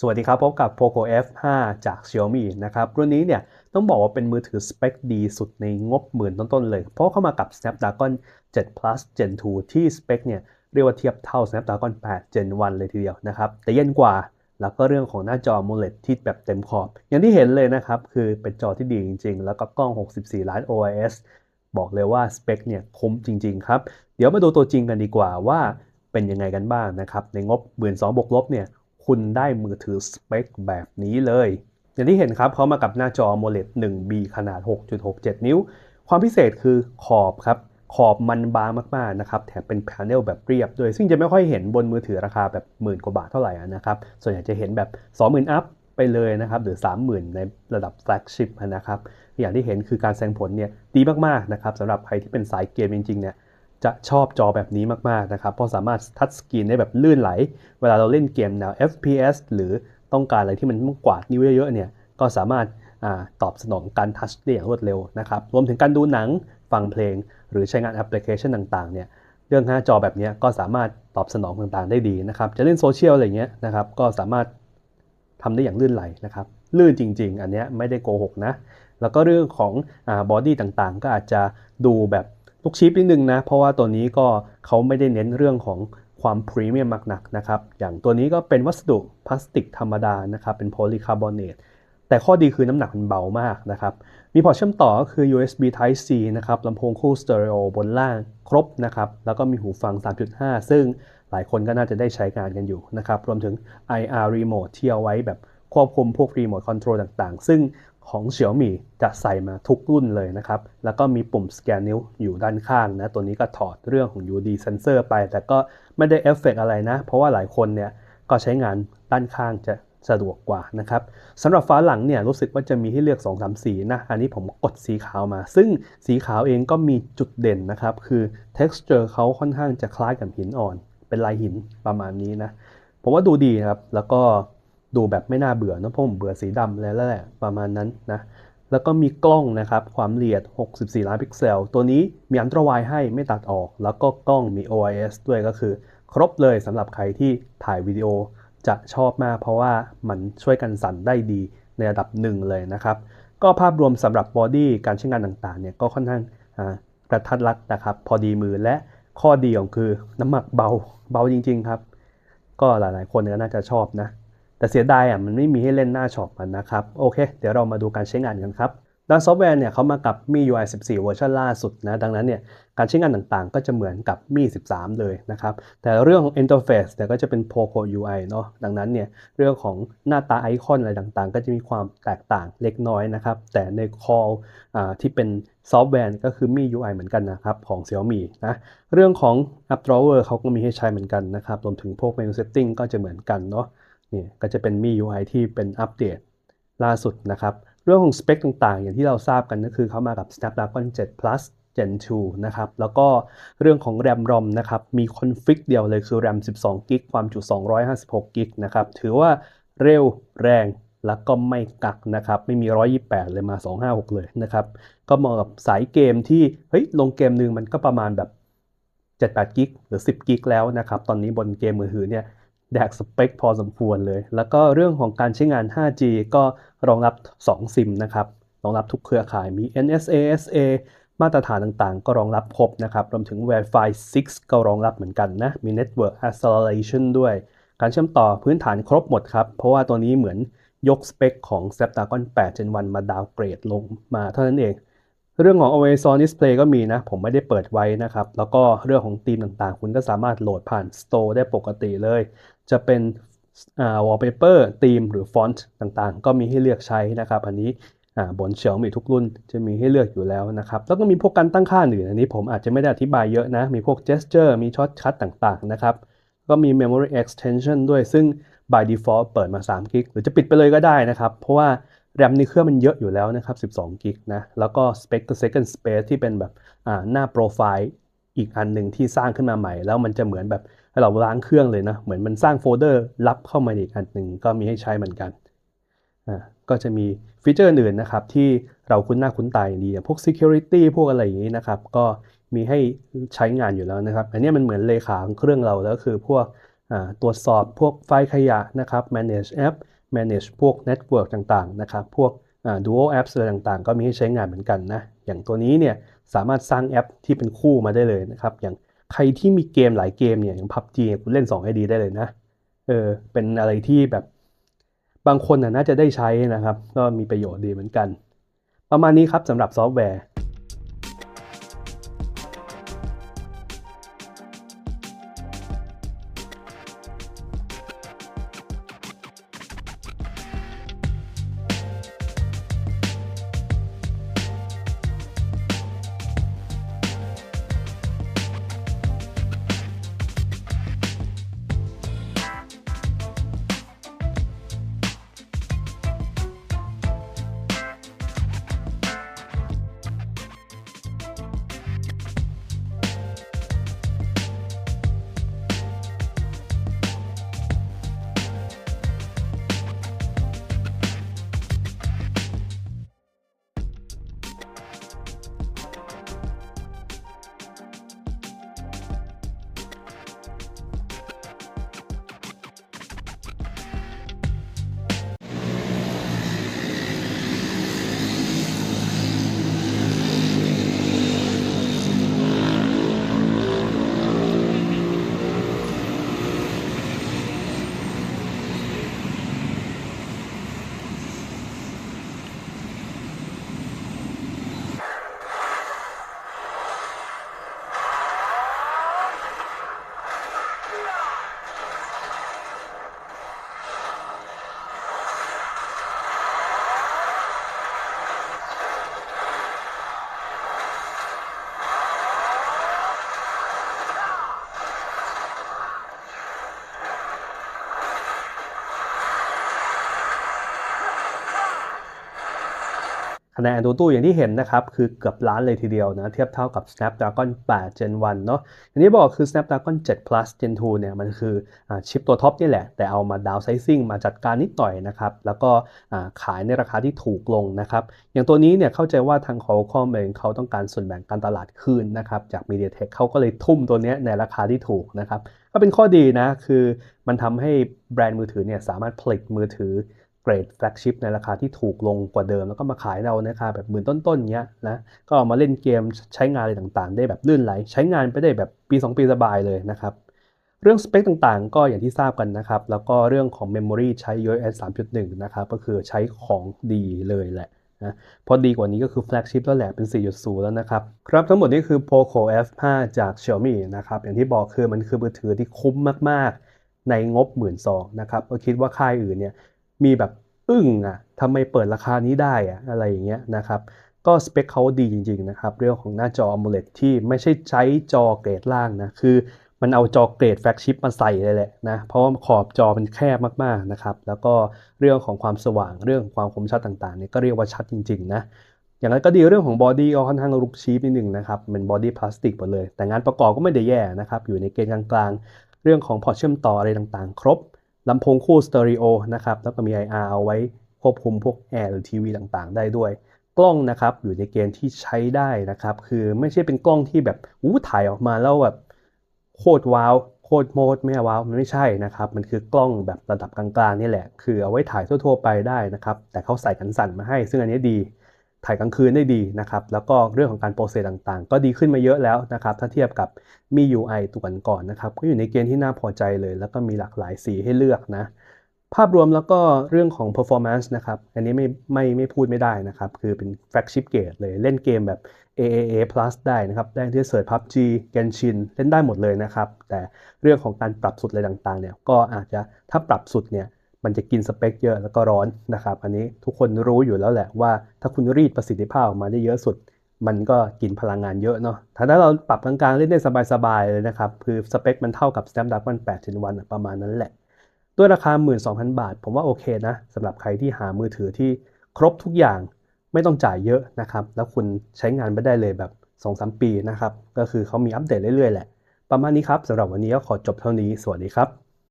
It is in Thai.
สวัสดีครับ พบกับ Poco F5 จาก Xiaomi นะครับ รุ่นนี้เนี่ยต้องบอกว่าเป็นมือถือสเปคดีสุดในงบหมื่นต้นๆเลย เพราะเข้ามากับ Snapdragon 7 Plus Gen 2 ที่สเปคเนี่ยเรียกว่าเทียบเท่า Snapdragon 8 Gen 1 เลยทีเดียวนะครับ แต่เย็นกว่า แล้วก็เรื่องของหน้าจอ AMOLED ที่แบบเต็มขอบ อย่างที่เห็นเลยนะครับ คือเป็นจอที่ดีจริงๆ แล้วก็กล้อง 64 ล้าน OIS บอกเลยว่าสเปคเนี่ยคุ้มจริง ๆ ครับ เดี๋ยวมาดูตัวจริงกันดีกว่าว่าเป็นยังไงกันบ้างนะครับในงบ 1 2 0 0บวกลบเนี่ย คุณได้มือถือสเปคแบบนี้เลย อย่างที่เห็นครับเขามากับหน้าจอ AMOLED 1B ขนาด 6.67 นิ้ว ความพิเศษคือขอบครับ ขอบมันบางมากๆนะครับ แถมเป็นแผงแบบเรียบด้วย ซึ่งจะไม่ค่อยเห็นบนมือถือราคาแบบหมื่นกว่าบาทเท่าไหร่นะครับ ส่วนใหญ่จะเห็นแบบ 20,000 อัพไปเลยนะครับ หรือ 30,000 ในระดับแฟลกชิพนะครับ อย่างที่เห็นคือการแสดงผลเนี่ยดีมากๆนะครับสำหรับใครที่เป็นสายเกมจริงๆเนี่ย จะชอบจอแบบนี้มาก ๆ นะครับ เพราะสามารถทัชสกรีนได้แบบลื่นไหล เวลาเราเล่นเกมแนว FPS หรือต้องการอะไรที่มันต้องกวาดนิ้วเยอะ ๆ เนี่ย ก็สามารถอตอบสนองการทัชได้อย่างรวดเร็วนะครับ รวมถึงการดูหนัง ฟังเพลง หรือใช้งานแอปพลิเคชันต่าง ๆ เนี่ย เรื่องหน้าจอแบบนี้ก็สามารถตอบสนองต่างๆ ได้ดีนะครับ จะเล่นโซเชียลอะไรเงี้ยนะครับ ก็สามารถทำได้อย่างลื่นไหลนะครับ ลื่นจริง ๆ อันนี้ไม่ได้โกหกนะ แล้วก็เรื่องของบอดี้ต่างๆ ก็อาจจะดูแบบ ลูกชิปนิดนึงนะ เพราะว่าตัวนี้ก็เขาไม่ได้เน้นเรื่องของความพรีเมียมมากนักนะครับ อย่างตัวนี้ก็เป็นวัสดุพลาสติกธรรมดานะครับ เป็นโพลีคาร์บอเนต แต่ข้อดีคือน้ำหนักมันเบามากนะครับ มีพอร์ตเชื่อมต่อก็คือ USB Type C นะครับ ลำโพงคู่สเตอริโอบนล่างครบนะครับ แล้วก็มีหูฟัง 3.5 ซึ่งหลายคนก็น่าจะได้ใช้งานกันอยู่นะครับ รวมถึง IR Remote ที่เอาไว้แบบควบคุมพวก Remote Control ต่างๆ ซึ่ง ของ Xiaomi จะใส่มาทุกรุ่นเลยนะครับ แล้วก็มีปุ่มสแกนนิ้วอยู่ด้านข้างนะ ตัวนี้ก็ถอดเรื่องของ UD sensor ไป แต่ก็ไม่ได้เอฟเฟกอะไรนะ เพราะว่าหลายคนเนี่ยก็ใช้งานด้านข้างจะสะดวกกว่านะครับสำหรับฟ้าหลังเนี่ยรู้สึกว่าจะมีให้เลือก 2-3 สีนะ อันนี้ผมกดสีขาวมา ซึ่งสีขาวเองก็มีจุดเด่นนะครับ คือ texture เขาค่อนข้างจะคล้ายกับหินอ่อน เป็นลายหินประมาณนี้นะ ผมว่าดูดีครับ แล้วก็ ดูแบบไม่น่าเบื่อนะเพราะผมเบื่อสีดำแล้วแหละประมาณนั้นนะแล้วก็มีกล้องนะครับความละเอียด 64 ล้านพิกเซล ตัวนี้มีอันตรวายให้ไม่ตัดออก แล้วก็กล้องมี OIS ด้วยก็คือ ครบเลยสำหรับใครที่ถ่ายวิดีโอจะชอบมาก เพราะว่ามันช่วยกันสั่นได้ดีในระดับหนึ่งเลยนะครับก็ภาพรวมสำหรับบอดี้การใช้งานต่างๆเนี่ยก็ค่อนข้างกระทัดรัดนะครับพอดีมือและข้อดีของคือน้ำหนักเบาเบาจริง ๆ ครับ ก็หลายๆคนก็น่าจะชอบนะ แต่เสียดายอะมันไม่มีให้เล่นหน้าช็อปมันนะครับ โอเค เดี๋ยวเรามาดูการใช้งานกันครับด้านซอฟต์แวร์เนี่ยเขามากับมี UI 14 เวอร์ชันล่าสุดนะ ดังนั้นเนี่ยการใช้งานต่างๆ ก็จะเหมือนกับมี 13 เลยนะครับ แต่เรื่องของ Interface เนี่ยก็จะเป็น Poco UI เนาะดังนั้นเนี่ยเรื่องของหน้าตาไอคอนอะไรต่างๆ ก็จะมีความแตกต่างเล็กน้อยนะครับ แต่ใน Call ที่เป็นซอฟต์แวร์ก็คือมี UI เหมือนกันนะครับของ Xiaomi นะเรื่องของ App Drawer เขาก็มีให้ใช้เหมือนกันนะครับรวมถึงพวก Menu Setting ก็จะเหมือนกันเนาะ นี่ก็จะเป็นมี UI ที่เป็นอัปเดตล่าสุดนะครับ เรื่องของสเปคต่างๆ อย่างที่เราทราบกันก็คือเขามากับ Snapdragon 7 Plus Gen 2นะครับ แล้วก็เรื่องของ RAM ROM นะครับ มีคอนฟิกเดียวเลยคือ RAM 12 g b ความจุ 256 g b นะครับ ถือว่าเร็วแรงแล้วก็ไม่กักนะครับ ไม่มี 128 เลยมา 256 เลยนะครับ ก็เหมาะกับสายเกมที่ เฮ้ย ลงเกมหนึ่งมันก็ประมาณแบบ 7-8 g b หรือ 10 g b แล้วนะครับ ตอนนี้บนเกมมือถือเนี่ย แดกสเปคพอสมควรเลย แล้วก็เรื่องของการใช้งาน 5G ก็รองรับ 2 ซิมนะครับรองรับทุกเครือข่ายมี NSA SA มาตรฐานต่างๆ ก็รองรับครบนะครับรวมถึง Wi-Fi 6 ก็รองรับเหมือนกันนะ มี Network Acceleration ด้วย การเชื่อมต่อพื้นฐานครบหมดครับ เพราะว่าตัวนี้เหมือนยกสเปคของ Snapdragon 8 Gen 1มาดาวเกรดลงมาเท่านั้นเอง เรื่องของ Always On Display ก็มีนะ ผมไม่ได้เปิดไว้นะครับ แล้วก็เรื่องของธีมต่างๆ คุณก็สามารถโหลดผ่าน Store ได้ปกติเลย จะเป็นอ่า wallpaper ธีมหรือฟอนต์ต่างๆ ก็มีให้เลือกใช้นะครับ อันนี้อ่าบน Xiaomi ทุกรุ่นจะมีให้เลือกอยู่แล้วนะครับ แล้วก็มีพวกการตั้งค่าอื่นอันนี้ผมอาจจะไม่ได้อธิบายเยอะนะ มีพวก gesture มีช็อตคัทต่างๆนะครับก็มี memory extension ด้วยซึ่ง by default เปิดมา3กิกหรือจะปิดไปเลยก็ได้นะครับ เพราะว่า แรมในเครื่องมันเยอะอยู่แล้วนะครับ 12กิกนะ แล้วก็ spec second space ที่เป็นแบบหน้าโปรไฟล์อีกอันหนึ่งที่สร้างขึ้นมาใหม่ แล้วมันจะเหมือนแบบเราล้างเครื่องเลยนะ เหมือนมันสร้างโฟลเดอร์รับเข้ามาอีกอันหนึ่งก็มีให้ใช้เหมือนกันก็จะมีฟีเจอร์อื่นนะครับ ที่เราคุ้นหน้าคุ้นตาอย่างดีพวก security พวกอะไรอย่างนี้นะครับ ก็มีให้ใช้งานอยู่แล้วนะครับ อันนี้มันเหมือนเลขาของเครื่องเราแล้วคือพวกตรวจสอบพวกไฟล์ขยะนะครับ manage app manage พวก network ต่างๆนะครับพวก dual apps อะไรต่างๆ ก็มีให้ใช้งานเหมือนกันนะ อย่างตัวนี้เนี่ยสามารถสร้างแอปที่เป็นคู่มาได้เลยนะครับ อย่างใครที่มีเกมหลายเกมเนี่ยอย่าง PUBG คุณเล่น2 ID ได้เลยนะเออเป็นอะไรที่แบบบางคนน่าจะได้ใช้นะครับ ก็มีประโยชน์ดีเหมือนกัน ประมาณนี้ครับสำหรับซอฟต์แวร์ คะแนนตัวตู้อย่างที่เห็นนะครับ คือเกือบล้านเลยทีเดียวนะ เทียบเท่ากับ Snapdragon 8 Gen 1 เนาะอย่างที่บอกคือ Snapdragon 7 Plus Gen 2 เนี่ย มันคืออชิปตัวท็อปนี่แหละ แต่เอามาดาวไซซิ่งมาจัดการนิดหน่อยนะครับ แล้วก็ขายในราคาที่ถูกลงนะครับ อย่างตัวนี้เนี่ยเข้าใจว่าทาง Qualcomm เองเขาต้องการส่วนแบ่งการตลาดคืนนะครับ จาก MediaTek เขาก็เลยทุ่มตัวนี้ในราคาที่ถูกนะครับ ก็เป็นข้อดีนะ คือมันทำให้แบรนด์มือถือเนี่ยสามารถผลิตมือถือ เกรดแฟลกชิพในราคาที่ถูกลงกว่าเดิม แล้วก็มาขายเราในราคาแบบหมื่นต้นๆเงี้ยนะก็เอามาเล่นเกมใช้งานอะไรต่างๆ ได้แบบลื่นไหล ใช้งานไปได้แบบปี 2 ปีสบายเลยนะครับเรื่องสเปคต่างๆ ก็อย่างที่ทราบกันนะครับ แล้วก็เรื่องของ Memory ใช้ UFS 3.1 นะครับก็คือใช้ของดีเลยแหละนะพอดีกว่านี้ก็คือแฟลกชิพแล้วแหละเป็น 4.0 แล้วนะครับ ครับทั้งหมดนี้คือ Poco F5 จาก Xiaomi นะครับ อย่างที่บอกคือมันคือมือถือที่คุ้มมากๆ ในงบ 1 2ื่นนะครับก็คิดว่าค่ายอื่นเนี่ย มีแบบอึ้งอะทำไมเปิดราคานี้ได้อะอะไรอย่างเงี้ยนะครับ ก็สเปคเขาดีจริง ๆ นะครับ เรื่องของหน้าจอ AMOLED ที่ไม่ใช่ใช้จอเกรดล่างนะ คือมันเอาจอเกรดแฟลกชิปมาใส่เลยแหละนะ เพราะว่าขอบจอมันแคบมากๆนะครับ แล้วก็เรื่องของความสว่างเรื่องความคมชัดต่างๆเนี่ยก็เรียกว่าชัดจริง ๆ นะอย่างไรก็ดีเรื่องของบอดี้ก็ค่อนข้างลุกชีพนิดหนึ่งนะครับเป็นบอดี้พลาสติกหมดเลย แต่งานประกอบก็ไม่ได้แย่นะครับ อยู่ในเกณฑ์กลางๆ เรื่องของพอร์ตเชื่อมต่ออะไรต่างๆ ครบ ลำโพงคู่สเตอริโอนะครับแล้วก็มี IR เอาไว้ควบคุมพวกแอร์หรือทีวีต่างๆ ได้ด้วย กล้องนะครับอยู่ในเกณฑ์ที่ใช้ได้นะครับ คือไม่ใช่เป็นกล้องที่แบบอู้ถ่ายออกมาแล้วแบบโคตรว้าวโคตรโมดไม่ว้าวมันไม่ใช่นะครับ มันคือกล้องแบบระดับกลางๆนี่แหละ คือเอาไว้ถ่ายทั่ว ๆ ไปได้นะครับ แต่เขาใส่กันสั่นมาให้ ซึ่งอันนี้ดี ถ่ายกลางคืนได้ดีนะครับ แล้วก็เรื่องของการโปรเซสต่างๆ ก็ดีขึ้นมาเยอะแล้วนะครับ ถ้าเทียบกับมี UI ตัวก่อนนะครับ ก็อยู่ในเกณฑ์ที่น่าพอใจเลย แล้วก็มีหลากหลายสีให้เลือกนะ ภาพรวมแล้วก็เรื่องของ performance นะครับ อันนี้ไม่ไม่ไม่พูดไม่ได้นะครับ คือเป็น flagship grade เลย เล่นเกมแบบ AAA plus ได้นะครับ ได้ที่เสิร์ช PUBG Genshin เล่นได้หมดเลยนะครับ แต่เรื่องของการปรับสุดอะไรต่างๆ เนี่ย ก็อาจจะถ้าปรับสุดเนี่ย มันจะกินสเปคเยอะแล้วก็ร้อนนะครับ อันนี้ทุกคนรู้อยู่แล้วแหละว่าถ้าคุณรีดประสิทธิภาพออกมาได้เยอะสุด มันก็กินพลังงานเยอะเนาะถ้าเราปรับกลางๆเล่นได้สบายๆเลยนะครับ คือสเปคมันเท่ากับ Snapdragon 8 Gen 1ประมาณนั้นแหละ ด้วยราคา 12,000 บาท ผมว่าโอเคนะสำหรับใครที่หามือถือที่ครบทุกอย่างไม่ต้องจ่ายเยอะนะครับ แล้วคุณใช้งานไปได้เลยแบบ 2-3 ปีนะครับ ก็คือเขามีอัปเดตเรื่อยๆแหละ ประมาณนี้ครับสำหรับวันนี้ก็ขอจบเท่านี้ สวัสดีครับ